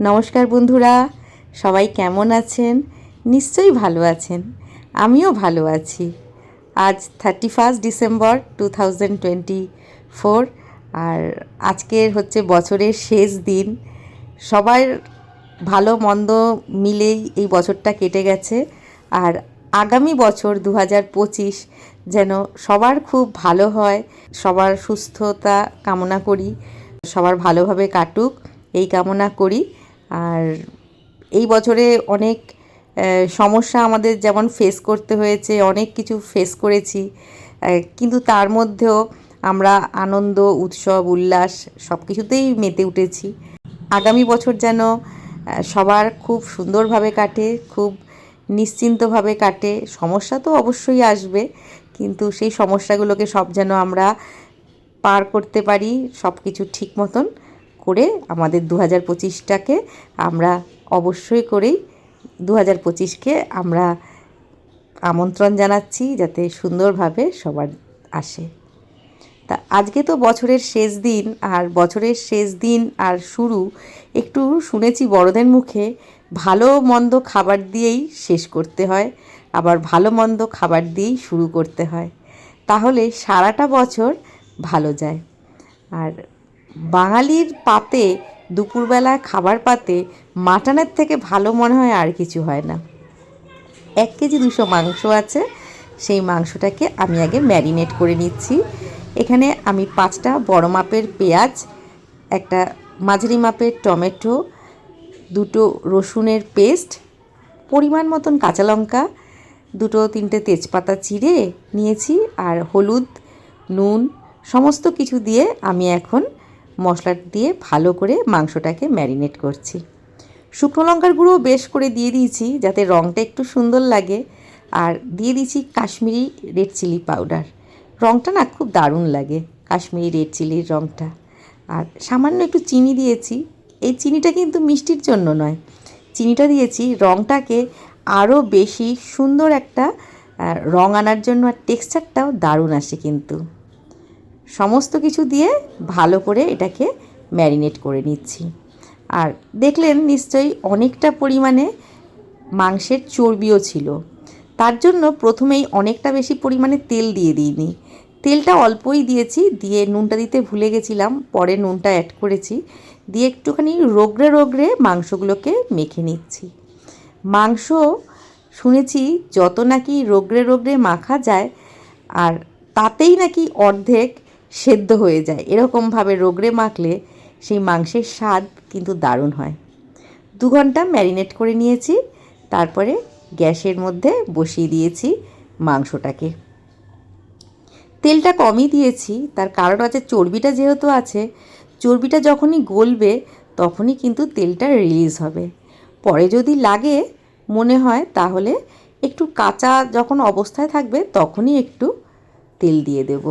নমস্কার বন্ধুরা, সবাই কেমন আছেন? নিশ্চয়ই ভালো আছেন। আমিও ভালো আছি। আজ thirty first December two thousand twenty four আর আজকের হচ্ছে বছরের শেষ দিন। সবার ভালো মন্দ মিলেই এই বছরটা কেটে গেছে। আর আগামী বছর দু হাজার পঁচিশ যেন সবার খুব ভালো হয়, সবার সুস্থতা কামনা করি, সবার ভালোভাবে কাটুক, এই কামনা করি। আর এই বছরে অনেক সমস্যা আমাদের যেমন ফেস করতে হয়েছে, অনেক কিছু ফেস করেছি কিন্তু তার মধ্যেও আমরা আনন্দ, উৎসব, উল্লাস সব কিছুতেই মেতে উঠেছি। আগামী বছর যেন সবার খুব সুন্দরভাবে কাটে, খুব নিশ্চিন্তভাবে কাটে, সমস্যা তো অবশ্যই আসবে, কিন্তু সেই সমস্যাগুলোকে সব যেন আমরা পার করতে পারি সব কিছু ঠিক মতন। করে আমাদের দু হাজার পঁচিশটাকে আমরা অবশ্যই করেই দু হাজার পঁচিশকে আমরা আমন্ত্রণ জানাচ্ছি যাতে সুন্দরভাবে সবার আসে। তা আজকে তো বছরের শেষ দিন আর বছরের শেষ দিন আর শুরু একটু শুনেছি বড়দের মুখে ভালো মন্দ খাবার দিয়েই শেষ করতে হয়, আবার ভালো মন্দ খাবার দিয়েই শুরু করতে হয়। তাহলে সারাটা বছর ভালো যায়। আর বাঙালির পাতে দুপুরবেলা খাবার পাতে, মাটনের থেকে ভালো মনে হয় আর কিছু হয় না। এক কেজি দুশো মাংস আছে, সেই মাংসটাকে আমি আগে ম্যারিনেট করে নিচ্ছি। এখানে আমি পাঁচটা বড় মাপের পেঁয়াজ, একটা মাঝারি মাপের টমেটো, দুটো রসুনের পেস্ট, পরিমাণ মতন কাঁচা লঙ্কা, দুটো তিনটে তেজপাতা চিড়ে নিয়েছি, আর হলুদ, নুন, সমস্ত কিছু দিয়ে আমি এখন মশলা দিয়ে ভালো করে মাংসটাকে ম্যারিনেট করছি। শুকনো লঙ্কার গুঁড়ো বেশ করে দিয়ে দিয়েছি যাতে রঙটা একটু সুন্দর লাগে। আর দিয়ে দিয়েছি কাশ্মীরি রেড চিলি পাউডার। রঙটা না খুব দারুণ লাগে কাশ্মীরি রেড চিলির রঙটা আর সামান্য একটু চিনি দিয়েছি। এই চিনিটা কিন্তু মিষ্টির জন্য নয়। চিনিটা দিয়েছি রঙটাকে আরও বেশি সুন্দর একটা রং আনার জন্য আর টেক্সচারটাও দারুণ আসে কিন্তু। সমস্ত কিছু দিয়ে ভালো করে এটাকে ম্যারিনেট করে নিচ্ছি। আর দেখলেন নিশ্চয়ই অনেকটা পরিমাণে মাংসের চর্বিও ছিল। তার জন্য প্রথমেই অনেকটা বেশি পরিমাণে তেল দিয়ে দিইনি। তেলটা অল্পই দিয়েছি, দিয়ে নুনটা দিতে ভুলে গেছিলাম, পরে নুনটা অ্যাড করেছি। দিয়ে একটুখানি রোগড়ে রোগড়ে মাংসগুলোকে মেখে নিচ্ছি। মাংস শুনেছি যত নাকি রোগড়ে রোগড়ে মাখা যায়, আর তাতেই নাকি অর্ধেক সেদ্ধ হয়ে যায়। এরকমভাবে রোগড়ে মাখলে সেই মাংসের স্বাদ কিন্তু দারুণ হয়। দু ঘণ্টা ম্যারিনেট করে নিয়েছি, তারপরে গ্যাসের মধ্যে বসিয়ে দিয়েছি মাংসটাকে। তেলটা কমই দিয়েছি, তার কারণ আছে চর্বিটা যেহেতু আছে, চর্বিটা যখনই গলবে তখনই কিন্তু তেলটা রিলিজ হবে। পরে যদি লাগে, মনে হয় তাহলে একটু কাঁচা যখন অবস্থায় থাকবে তখনই একটু তেল দিয়ে দেব।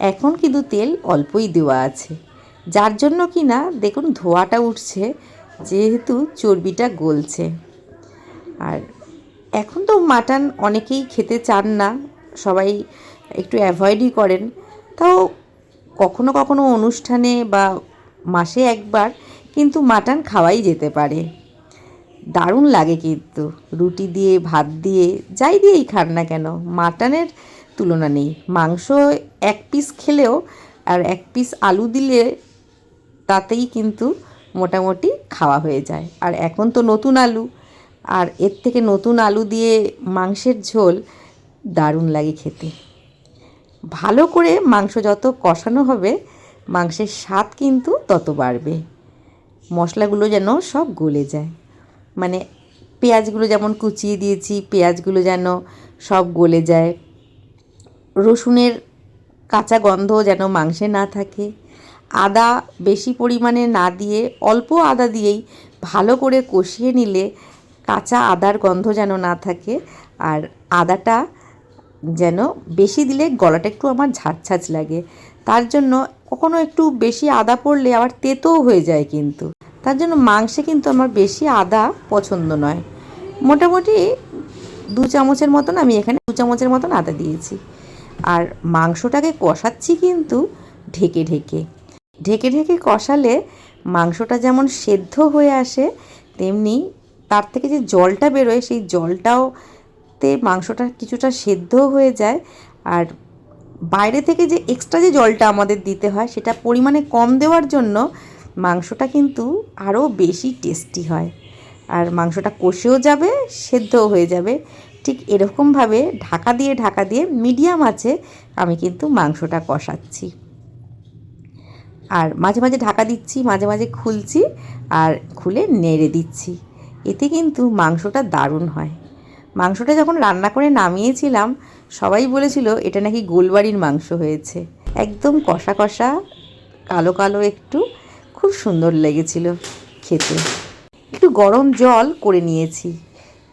এখন কিন্তু তেল অল্পই দেওয়া আছে। যার জন্য কি না দেখুন ধোয়াটা উঠছে, যেহেতু চর্বিটা গলছে। আর এখন তো মাটন অনেকেই খেতে চান না, সবাই একটু অ্যাভয়েডই করেন। তাও কখনো কখনো অনুষ্ঠানে বা মাসে একবার কিন্তু মাটন খাওয়াই যেতে পারে। দারুণ লাগে কিন্তু, রুটি দিয়ে, ভাত দিয়ে, যাই দিয়েই খান না কেন, মাটনের তুলনা নেই। মাংস এক পিস খেলেও আর এক পিস আলু দিলে তাতেই কিন্তু মোটামুটি খাওয়া হয়ে যায়। আর এখন তো নতুন আলু। আর এর থেকে নতুন আলু দিয়ে মাংসের ঝোল দারুণ লাগে খেতে। ভালো করে মাংস যত কষানো হবে, মাংসের স্বাদ কিন্তু তত বাড়বে। মশলাগুলো যেন সব গলে যায়। মানে পেঁয়াজগুলো যেমন কুচিয়ে দিয়েছি, পেঁয়াজগুলো যেন সব গলে যায়। রসুনের কাঁচা গন্ধ যেন মাংসে না থাকে। আদা বেশি পরিমাণে না দিয়ে, অল্প আদা দিয়েই ভালো করে কষিয়ে নিলে কাঁচা আদার গন্ধ যেন না থাকে। আর আদাটা যেন বেশি দিলে গলাটা একটু আমার ঝাঁঝ লাগে। তার জন্য কখনো একটু বেশি আদা পড়লে আবার তেতোও হয়ে যায় কিন্তু। তার জন্য মাংসে কিন্তু আমার বেশি আদা পছন্দ নয়। মোটামুটি দু চামচের মতন আমি এখানে দু চামচের মতন আদা দিয়েছি। আর মাংসটাকে কষাচ্ছি কিন্তু ঢেকে ঢেকে। ঢেকে ঢেকে কষালে মাংসটা যেমন সেদ্ধ হয়ে আসে, তেমনি তার থেকে যে জলটা বেরোয় সেই জলটাও তে মাংসটা কিছুটা সেদ্ধও হয়ে যায়। আর বাইরে থেকে যে এক্সট্রা যে জলটা আমাদের দিতে হয় সেটা পরিমাণে কম দেওয়ার জন্য মাংসটা কিন্তু আরও বেশি টেস্টি হয়। আর মাংসটা কষেও যাবে, সেদ্ধও হয়ে যাবে। ঠিক এরকমভাবে ঢাকা দিয়ে ঢাকা দিয়ে মিডিয়াম আছে, আমি কিন্তু মাংসটা কষাচ্ছি। আর মাঝে মাঝে ঢাকা দিচ্ছি, মাঝে মাঝে খুলছি আর খুলে নেড়ে দিচ্ছি। এতে কিন্তু মাংসটা দারুণ হয়। মাংসটা যখন রান্না করে নামিয়েছিলাম, সবাই বলেছিল এটা নাকি গোলবাড়ির মাংস হয়েছে। একদম কষা কষা, কালো কালো একটু, খুব সুন্দর লেগেছিল খেতে। একটু গরম জল করে নিয়েছি।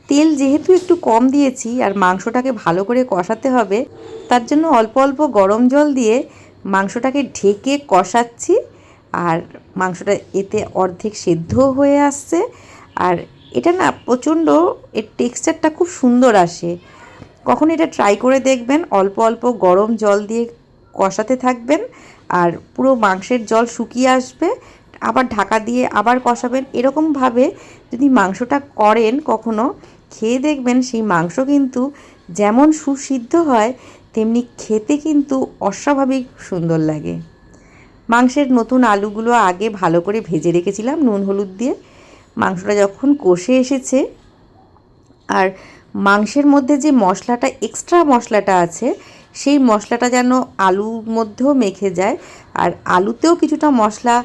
তেল যেহেতু একটু কম দিয়েছি আর মাংসটাকে ভালো করে কষাতে হবে, তার জন্য অল্প অল্প গরম জল দিয়ে মাংসটাকে ঢেকে কষাচ্ছি আর মাংসটা এতে অর্ধেক সেদ্ধও হয়ে আসছে। আর এটা না প্রচণ্ড, এর টেক্সচারটা খুব সুন্দর আসে। কখন এটা ট্রাই করে দেখবেন, অল্প অল্প গরম জল দিয়ে কষাতে থাকবেন আর পুরো মাংসের জল শুকিয়ে আসবে। আবার ঢাকা দিয়ে আবার কষাবেন। এরকমভাবে যদি মাংসটা করেন কখনো খেয়ে দেখবেন সেই মাংস কিন্তু যেমন সুসিদ্ধ হয়, তেমনি খেতে কিন্তু অস্বাভাবিক সুন্দর লাগে। মাংসের নতুন আলুগুলো আগে ভালো করে ভেজে রেখেছিলাম নুন, হলুদ দিয়ে। মাংসটা যখন কষে এসেছে, আর মাংসের মধ্যে যে মশলাটা এক্সট্রা মশলাটা আছে, সেই মশলাটা যেন আলুর মধ্যেও মেখে যায়, আর আলুতেও কিছুটা মশলা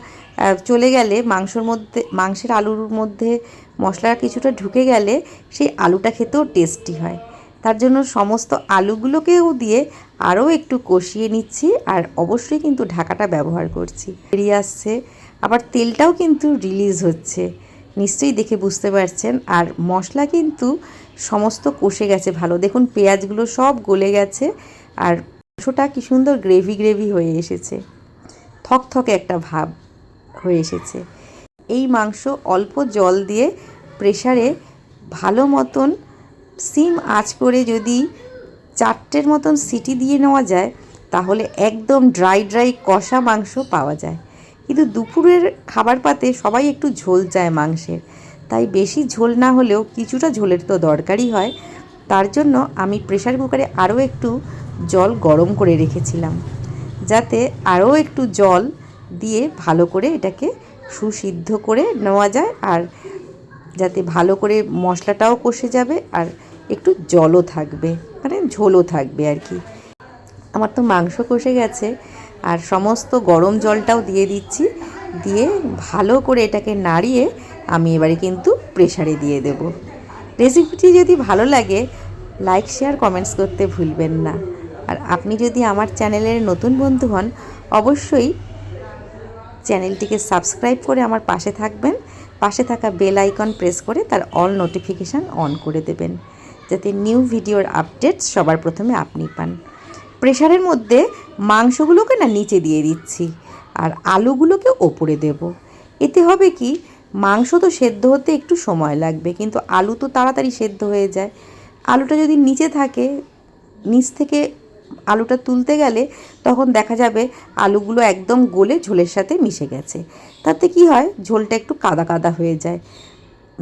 চলে গেলে মাংসর মধ্যে, মাংসের আলুর মধ্যে মশলা কিছুটা ঢুকে গেলে সেই আলুটা খেতেও টেস্টি হয়। তার জন্য সমস্ত আলুগুলোকেও দিয়ে আরও একটু কষিয়ে নিচ্ছি আর অবশ্যই কিন্তু ঢাকাটা ব্যবহার করছি। বেরিয়ে আসছে। আবার তেলটাও কিন্তু রিলিজ হচ্ছে। নিশ্চয়ই দেখে বুঝতে পারছেন। আর মশলা কিন্তু সমস্ত কষে গেছে ভালো। দেখুন, পেঁয়াজগুলো সব গলে গেছে আর মাংসটা কি সুন্দর গ্রেভি গ্রেভি হয়ে এসেছে। থকথকে একটা ভাব হয়ে এসেছে। এই মাংস অল্প জল দিয়ে প্রেশারে ভালো মতন সিম আঁচ করে যদি চারটের মতন সিটি দিয়ে নেওয়া যায়, তাহলে একদম ড্রাই ড্রাই কষা মাংস পাওয়া যায়। কিন্তু দুপুরের খাবার পাতে সবাই একটু ঝোল চায় মাংসের। তাই বেশি ঝোল না হলেও কিছুটা ঝোলের তো দরকারই হয়। তার জন্য আমি প্রেশার কুকারে আরও একটু জল গরম করে রেখেছিলাম। যাতে আরও একটু জল দিয়ে ভালো করে এটাকে সুসিদ্ধ করে নেওয়া যায় আর যাতে ভালো করে মশলাটাও কষে যাবে আর একটু জলও থাকবে মানে ঝোলও থাকবে আর কি। আমার তো মাংস কষে গেছে আর সমস্ত গরম জলটাও দিয়ে দিচ্ছি, দিয়ে ভালো করে এটাকে নাড়িয়ে আমি এবারে কিন্তু প্রেশারে দিয়ে দেব। রেসিপিটি যদি ভালো লাগে লাইক শেয়ার কমেন্টস করতে ভুলবেন না। আর আপনি যদি আমার চ্যানেলের নতুন বন্ধু হন, অবশ্যই চ্যানেলটিকে সাবস্ক্রাইব করে আমার পাশে থাকবেন। পাশে থাকা বেল আইকন প্রেস করে তার অল নোটিফিকেশান অন করে দেবেন, যাতে নিউ ভিডিওর আপডেটস সবার প্রথমে আপনি পান। প্রেশারের মধ্যে মাংসগুলোকে না নিচে দিয়ে দিচ্ছি আর আলুগুলোকে ওপরে দেব। এতে হবে কি, মাংস তো সেদ্ধ হতে একটু সময় লাগবে, কিন্তু আলু তো তাড়াতাড়ি সেদ্ধ হয়ে যায়। আলুটা যদি নিচে থাকে, নিচ থেকে আলুটা তুলতে গেলে তখন দেখা যাবে আলুগুলো একদম গলে ঝোলের সাথে মিশে গেছে। তাতে কি হয়? ঝোলটা একটু কাদা কাদা হয়ে যায়।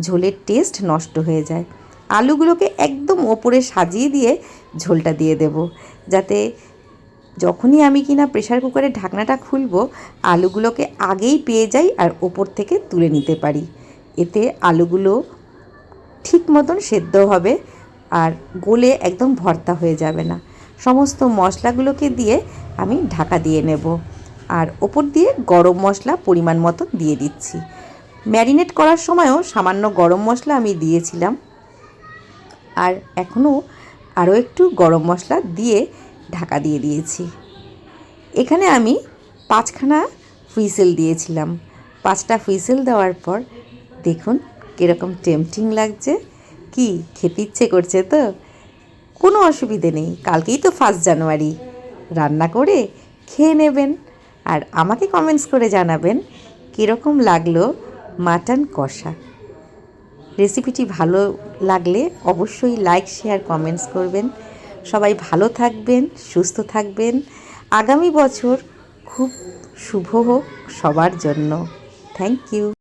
ঝোলের টেস্ট নষ্ট হয়ে যায়। আলুগুলোকে একদম ওপরে সাজিয়ে দিয়ে ঝোলটা দিয়ে দেব। যাতে যখনই আমি কিনা প্রেশার কুকারের ঢাকনাটা খুলব, আলুগুলোকে আগেই পেয়ে যাই আর ওপর থেকে তুলে নিতে পারি। এতে আলুগুলো ঠিক মতন সেদ্ধ হবে আর গোলে একদম ভর্তা হয়ে যাবে না। সমস্ত মশলাগুলোকে দিয়ে আমি ঢাকা দিয়ে নেব। আর ওপর দিয়ে গরম মশলা পরিমাণ মতো দিয়ে দিচ্ছি। ম্যারিনেট করার সময়ও সামান্য গরম মশলা আমি দিয়েছিলাম। আর এখনও আরও একটু গরম মশলা দিয়ে ঢাকা দিয়ে দিয়েছি। এখানে আমি পাঁচখানা হুইসেল দিয়েছিলাম। পাঁচটা হুইসেল দেওয়ার পর দেখুন কীরকম টেম্পটিং লাগছে। কি খেতে ইচ্ছে করছে তো? কোনো অসুবিধে নেই, কালকেই তো ফার্স্ট জানুয়ারি রান্না করে খেয়ে নেবেন আর আমাকে কমেন্টস করে জানাবেন কীরকম লাগল মাটন কষা। রেসিপিটি ভালো লাগলে অবশ্যই লাইক শেয়ার কমেন্টস করবেন। সবাই ভালো থাকবেন, সুস্থ থাকবেন। আগামী বছর খুব শুভ হোক সবার জন্য। Thank you